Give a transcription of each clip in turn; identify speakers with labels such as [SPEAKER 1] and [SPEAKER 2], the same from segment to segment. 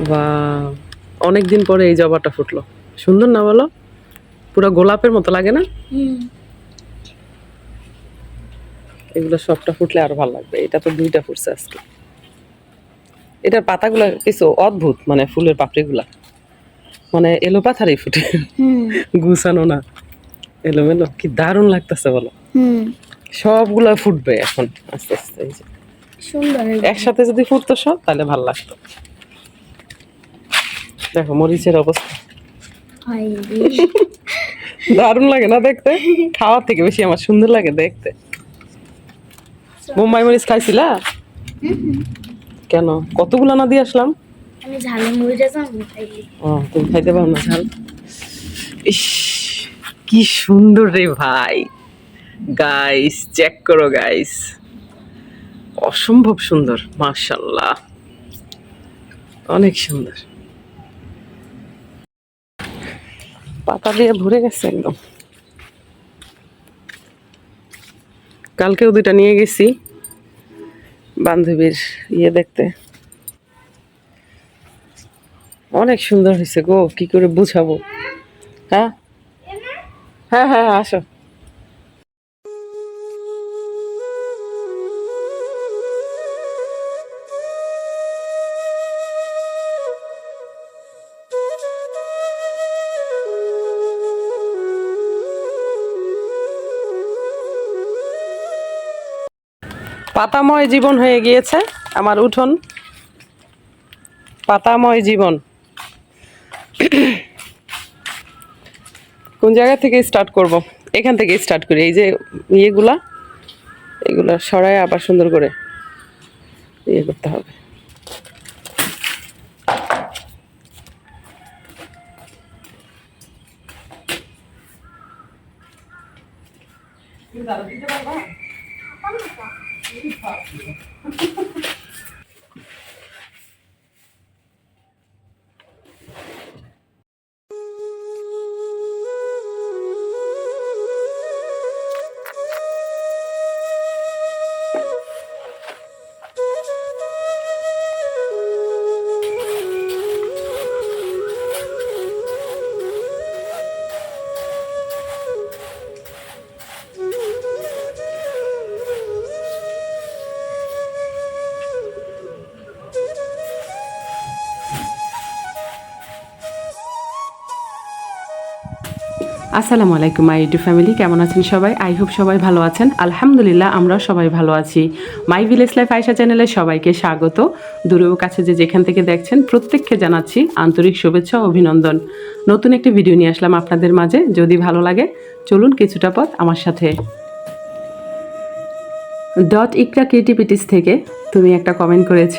[SPEAKER 1] বা অনেক দিন পরে এই জবাটা ফুটলো। সুন্দর না বলো? পুরো গোলাপের মতো লাগে না? এগুলো সবটা ফুটলে আরও ভালো লাগবে। এটা তো দুইটা ফুটছে আজকে। এটার পাতাগুলো কিছু অদ্ভুত মানে ফুলের পাপড়িগুলা। মানে এলো পাথারই ফুটে। গুছানো না। এলোমেলো। কি দারুণ লাগতেছে বলো।
[SPEAKER 2] হুম।
[SPEAKER 1] সবগুলা ফুটবে এখন। আস্তে আস্তে এই যে। একসাথে যদি ফুটতো সব তাহলে ভালো লাগতো। দেখো মরিচের অবস্থা। দারুণ লাগে না দেখতে? খাওয়ার থেকে বেশি আমার সুন্দর লাগে দেখতে। বোম্বাই মরিচ খাইছিলা? কেন? কতগুলো না দিয়ে আসলাম?
[SPEAKER 2] আমি ঝালে মুড়িটা
[SPEAKER 1] ও তুমি খাইতে পারো না ঝাল? ইস কি সুন্দর রে ভাই। গাইস চেক করো গাইস অসম্ভব সুন্দর মার্শাল্লাহ অনেক সুন্দর। পাতা দিয়ে ভরে গেছে একদম। কালকেও দুইটা নিয়ে গেছি বান্ধবীর ইয়ে দেখতে। অনেক সুন্দর হয়েছে গো, কি করে বুঝাবো? হ্যাঁ? হ্যাঁ হ্যাঁ আসো। পাতাময় জীবন হয়ে গিয়েছে আমার উঠোন। পাতাময় জীবন। কোন জায়গা থেকে স্টার্ট করব? এখান থেকে স্টার্ট করি। এই যে ইয়েগুলা, এগুলো সরাই আবার সুন্দর করে ইয়ে করতে হবে। up. আসসালামু আলাইকুম মাই ইউটিউব ফ্যামিলি কেমন আছেন সবাই? আই হোপ সবাই ভালো আছেন। আলহামদুলিল্লাহ আমরা সবাই ভালো আছি। মাই ভিলেজ লাইফ আয়সা চ্যানেলে সবাইকে স্বাগত। দূরেও কাছে যে যেখান থেকে দেখছেন, প্রত্যেককে জানাচ্ছি আন্তরিক শুভেচ্ছা ও অভিনন্দন। নতুন একটি ভিডিও নিয়ে আসলাম আপনাদের মাঝে। যদি ভালো লাগে, চলুন কিছুটা পথ আমার সাথে। ডট ইকরা ক্রিয়েটিভিটিস থেকে তুমি একটা কমেন্ট করেছ।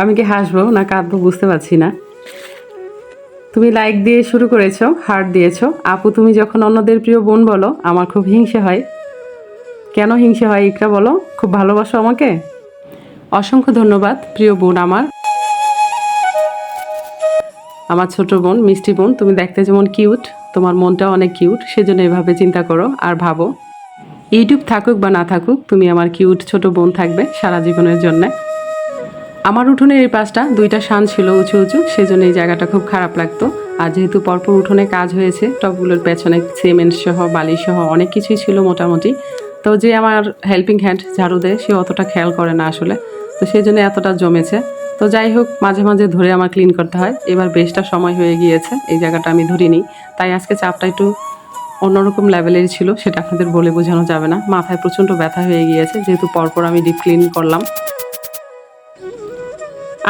[SPEAKER 1] আমি কি হাসবো না কাঁদবো বুঝতে পারছি না। তুমি লাইক দিয়ে শুরু করেছ হার্ট দিয়েছ। আপু, তুমি যখন অন্যদের প্রিয় বোন বলো, আমার খুব হিংসে হয়। কেন হিংসে হয় ইকরা বলো? খুব ভালোবাসো আমাকে? অসংখ্য ধন্যবাদ, প্রিয় বোন আমার। আমার ছোট বোন, মিষ্টি বোন, তুমি দেখতে যেমন কিউট তোমার মনটা অনেক কিউট সেজন্য এভাবে চিন্তা করো আর ভাবো। ইউটিউব থাকুক বা না থাকুক, তুমি আমার কিউট ছোট বোন থাকবে সারা জীবনের জন্যে। আমার উঠোনের এই পাশটা দুইটা শান ছিল উঁচু উঁচু, সেজন্য এই জায়গাটা খুব খারাপ লাগতো। আর যেহেতু পরপর উঠোনে কাজ হয়েছে, টবগুলোর পেছনে সিমেন্ট সহ, বালি সহ অনেক কিছুই ছিল মোটামুটি। তো যে আমার হেল্পিং হ্যান্ড ঝাড়ু দেয়, সে অতটা খেয়াল করে না আসলে। তো সেই জন্য এতটা জমেছে। তো যাই হোক, মাঝে মাঝে ধরে আমার ক্লিন করতে হয়। এবার বেশটা সময় হয়ে গিয়েছে, এই জায়গাটা আমি ধরি ধরিনি। তাই আজকে চাপটা একটু অন্যরকম লেভেলের ছিল, সেটা আপনাদের বলে বোঝানো যাবে না। মাথায় প্রচণ্ড ব্যথা হয়ে গিয়েছে, যেহেতু পরপর আমি ডিপ ক্লিন করলাম।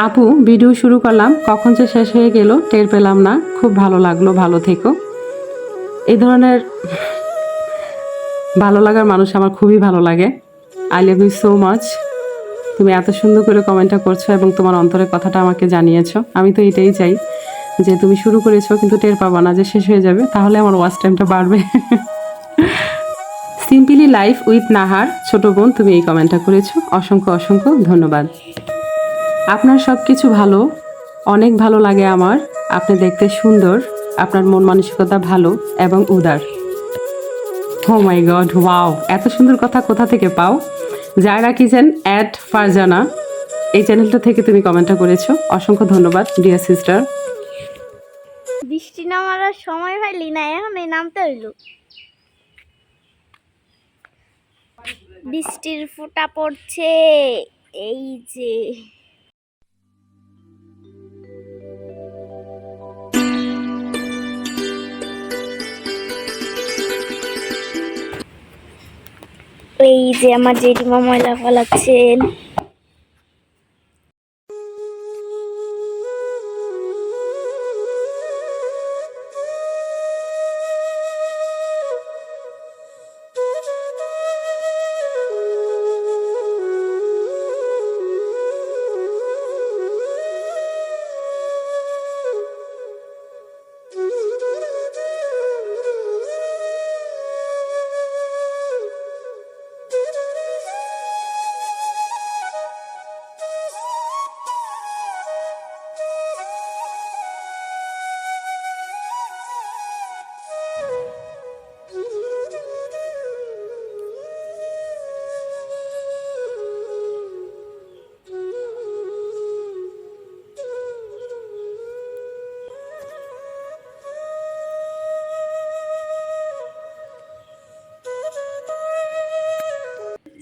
[SPEAKER 1] আপু ভিডিও শুরু করলাম। কখন যে শেষ হয়ে গেল, টের পেলাম না। খুব ভালো লাগল, ভালো থেকো। এই ধরনের ভালো লাগার মানুষ আমার খুবই ভালো লাগে। I love you so much তুমি এত সুন্দর করে কমেন্টটা করছ এবং তোমার অন্তরের কথাটা আমাকে জানিয়েছো। আমি তো এটাই চাই যে তুমি শুরু করেছ, কিন্তু টের পাবা না যে শেষ হয়ে যাবে। তাহলে আমার ওয়াচ টাইমটা বাড়বে। সিম্পলি লাইফ উইথ নাহার ছোট বোন, তুমি এই কমেন্টটা করেছ। অসংখ্য অসংখ্য ধন্যবাদ। আপনার সব কিছু ভালো, অনেক ভালো লাগে আমার, আপনি দেখতে সুন্দর, আপনার মন মানসিকতা ভালো এবং উদার। ও মাই গড ওয়াও এত সুন্দর কথা কোথা থেকে পাও? যারা কিছেন অ্যাড ফারজানা। এই চ্যানেলটা থেকে তুমি কমেন্টটা করেছ। অসংখ্য ধন্যবাদ ডিয়ার সিস্টার
[SPEAKER 2] বৃষ্টি নামার সময় পাইলি না, এখন এই নামতে হইল। বৃষ্টির ফোঁটা পড়ছে, এই যে। এই যে আমার জেঠিমা ময়লা ফেলাচ্ছেন।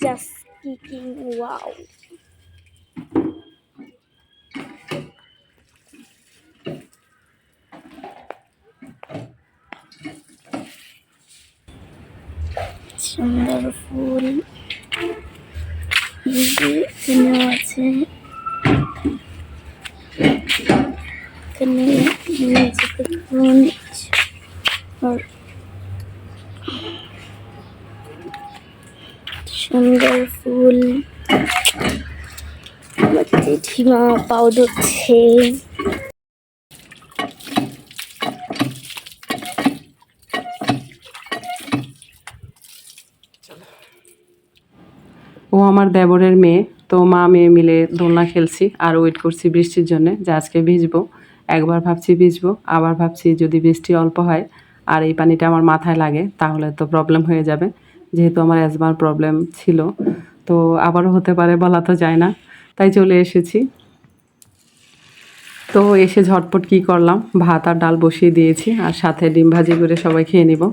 [SPEAKER 2] Just kicking wow সুন্দর ফুল এই যে এখানেও আছে এখানে নিচে দেখুন আর সুন্দর ফুল। জেঠিমা পাও ধরছে
[SPEAKER 1] ও আমার দেবরের মেয়ে। তো মা মেয়ে মিলে দোলনা খেলছি আর ওয়েট করছি বৃষ্টির জন্য। যে আজকে ভিজবো। একবার ভাবছি ভিজবো, আবার ভাবছি যদি বৃষ্টি অল্প হয় আর এই পানিটা আমার মাথায় লাগে, তাহলে তো প্রবলেম হয়ে যাবে। যেহেতু আমার অ্যাজমার প্রবলেম ছিল। তো আবারও হতে পারে বলা তো যায় না। তাই চলে এসেছি। তো এসে ঝটপট কি করলাম? ভাত আর ডাল বসিয়ে দিয়েছি আর সাথে ডিম ভাজি করে সবাই খেয়ে নিব।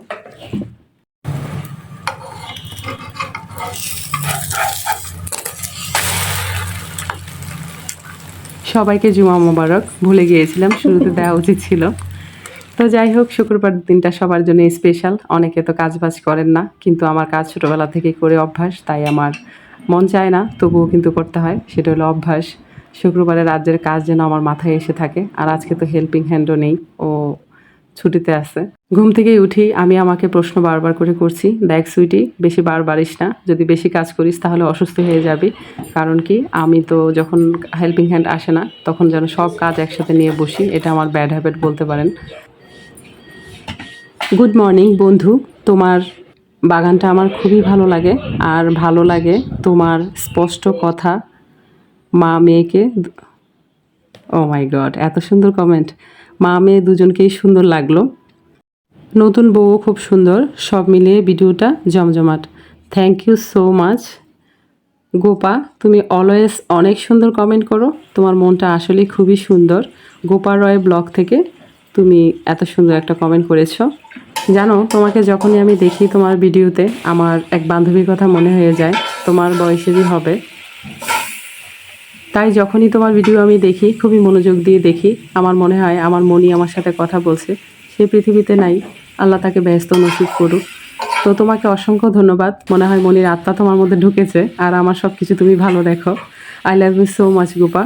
[SPEAKER 1] সবাইকে জুমা মোবারক। ভুলে গিয়েছিলাম, শুরুতে দেওয়া উচিত ছিল। তো যাই হোক, শুক্রবার দিনটা সবার জন্য স্পেশাল অনেকে তো কাজ বাজ করেন না, কিন্তু আমার কাজ ছোটোবেলা থেকে করে অভ্যাস, তাই আমার মন চায় না, তবুও কিন্তু করতে হয়। সেটা হলো অভ্যাস। শুক্রবারে রাজ্যের কাজ যেন আমার মাথায় এসে থাকে। আর আজকে তো হেল্পিং হ্যান্ডও নেই, ও ছুটিতে আছে। ঘুম থেকেই উঠি, আমি আমাকে প্রশ্ন বারবার করে করছি, দেখ সুইটি, বেশি বার বাড়িস না। যদি বেশি কাজ করিস তাহলে অসুস্থ হয়ে যাবি। কারণ কি, আমি তো যখন হেল্পিং হ্যান্ড আসে না, তখন যেন সব কাজ একসাথে নিয়ে বসি, এটা আমার ব্যাড হ্যাবিট বলতে পারেন। গুড মর্নিং বন্ধু। তোমার বাগানটা আমার খুবই ভালো লাগে আর ভালো লাগে তোমার স্পষ্ট কথা মা মেয়েকে ও মাই গড এত সুন্দর কমেন্ট মা মেয়ে দুজনকেই সুন্দর লাগল। নতুন বউও খুব সুন্দর, সব মিলিয়ে ভিডিওটা জমজমাট। Thank you so much Gopa, তুমি অলওয়েজ অনেক সুন্দর কমেন্ট করো। তোমার মনটা আসলেই খুবই সুন্দর। গোপা রয় ব্লগ থেকে তুমি এত সুন্দর একটা কমেন্ট করেছ। জানো, তোমাকে যখনই আমি দেখি তোমার ভিডিওতে, আমার এক বান্ধবীর কথা মনে হয়ে যায়, তোমার বয়সেরই হবে। তাই যখনই তোমার ভিডিও আমি দেখি, খুবই মনোযোগ দিয়ে দেখি, আমার মনে হয় আমার মনি আমার সাথে কথা বলছে, সে পৃথিবীতে নাই, আল্লাহ তাকে ব্যস্ত নসিব করুক। তো তোমাকে অসংখ্য ধন্যবাদ, মনে হয় মনির আত্মা তোমার মধ্যে ঢুকেছে, আর আমার সব কিছু তুমি ভালো দেখো। I love you so much Gopa.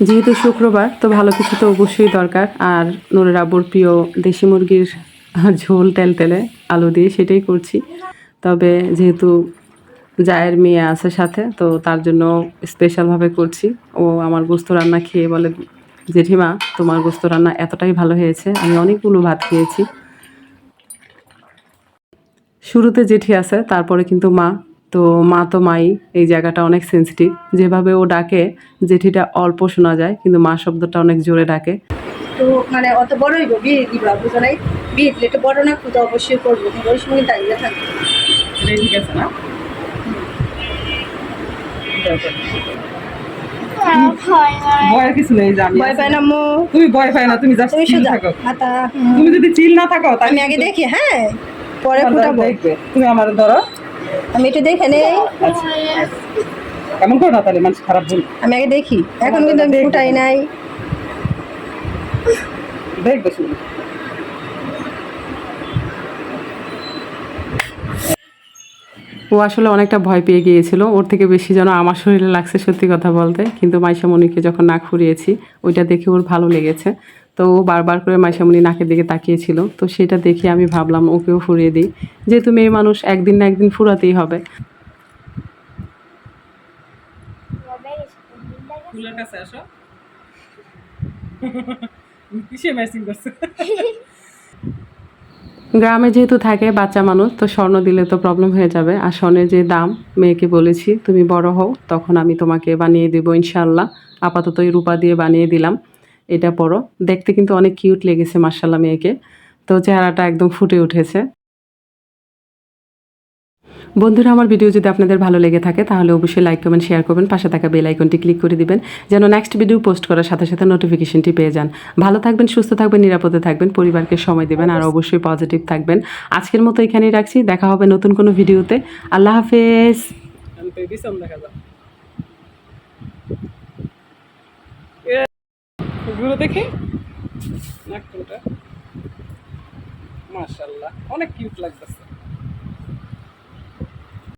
[SPEAKER 1] যেহেতু শুক্রবার, তো ভালো কিছু তো অবশ্যই দরকার। আর নুরের আব্বুর প্রিয় দেশি মুরগির ঝোল তেল তেলে আলু দিয়ে সেটাই করছি। তবে যেহেতু জায়ের মেয়ে আছে সাথে, তো তার জন্য স্পেশালভাবে করছি। ও আমার গোস্ত রান্না খেয়ে বলে, জেঠিমা, তোমার গোস্ত রান্না এতটাই ভালো হয়েছে, আমি অনেকগুলো ভাত খেয়েছি। শুরুতে জেঠি আছে, তারপরে কিন্তু মা। তো মা তো মাই এই জায়গাটা অনেক সেন্সিটিভ যেভাবে ও ডাকে জেঠিটা অল্প শোনা যায় কিন্তু মা শব্দটা অনেক জোরে ডাকে।
[SPEAKER 3] তো মানে অত বড় হইব? বিয়ে দিবা বুঝো নাই? বিয়ে দিলে একটু বড় না খুঁজে অবশ্যই করব। কিন্তু ওই সময় দাঁড়িয়ে থাকবে
[SPEAKER 1] ঠিক আছে না? ভয়ের কিছু নেই জানি।
[SPEAKER 3] ভয় পায় না মো
[SPEAKER 1] তুমি ভয় পায় না তুমি জাস্ট
[SPEAKER 3] তুমি
[SPEAKER 1] চিল থাকো। তুমি যদি চিল না থাকো তাহলে
[SPEAKER 3] আমি আগে দেখি হ্যাঁ? পরে ফুটাবো।
[SPEAKER 1] তুমি আমার ধরো।
[SPEAKER 3] আমি একটু দেখে নেই।
[SPEAKER 1] এমন করো না তাহলে মানুষ খারাপ বল
[SPEAKER 3] আমি আগে দেখি। এখন কিন্তু আমি ফুটাই নাই।
[SPEAKER 1] দেখবে শুধু। ও আসলে অনেকটা ভয় পেয়ে গিয়েছিল। ওর থেকে বেশি যেন আমার শরীরে লাগছে সত্যি কথা বলতে। কিন্তু মাইশামণিকে যখন নাক ফুরিয়েছি ওইটা দেখে ওর ভালো লেগেছে। তো ও বারবার করে মাইশামণি নাকের দিকে তাকিয়েছিল। তো সেটা দেখে আমি ভাবলাম ওকেও ফুরিয়ে দিই। যেহেতু মেয়ে মানুষ একদিন না একদিন ফুরাতেই হবে। ফুলের কাছে আসো। কিসে ম্যাচিং করছে? গ্রামে যেহেতু থাকে বাচ্চা মানুষ তো স্বর্ণ দিলে তো প্রবলেম হয়ে যাবে। আর স্বর্ণের যে দাম মেয়েকে বলেছি তুমি বড় হও তখন আমি তোমাকে বানিয়ে দেবো ইনশাল্লাহ আপাতত এই রূপা দিয়ে বানিয়ে দিলাম। এটা পরো। দেখতে কিন্তু অনেক কিউট লেগেছে মার্শাল্লাহ মেয়েকে। তো চেহারাটা একদম ফুটে উঠেছে। বন্ধুরা আমার ভিডিও যদি আপনাদের ভালো লেগে থাকে তাহলে অবশ্যই লাইক কমেন্ট শেয়ার করবেন। পাশে থাকা বেল আইকনটি ক্লিক করে দিবেন যেন নেক্সট ভিডিও পোস্ট করার সাথে সাথে নোটিফিকেশনটি পেয়ে যান। ভালো থাকবেন সুস্থ থাকবেন নিরাপদে থাকবেন পরিবারকে সময় দেবেন আর অবশ্যই পজিটিভ থাকবেন। আজকের মতো এখানেই রাখছি। দেখা হবে নতুন কোনো ভিডিওতে আল্লাহ হাফেজ। দেখি? মাশাল্লাহ অনেক কিউট লাগতেছে।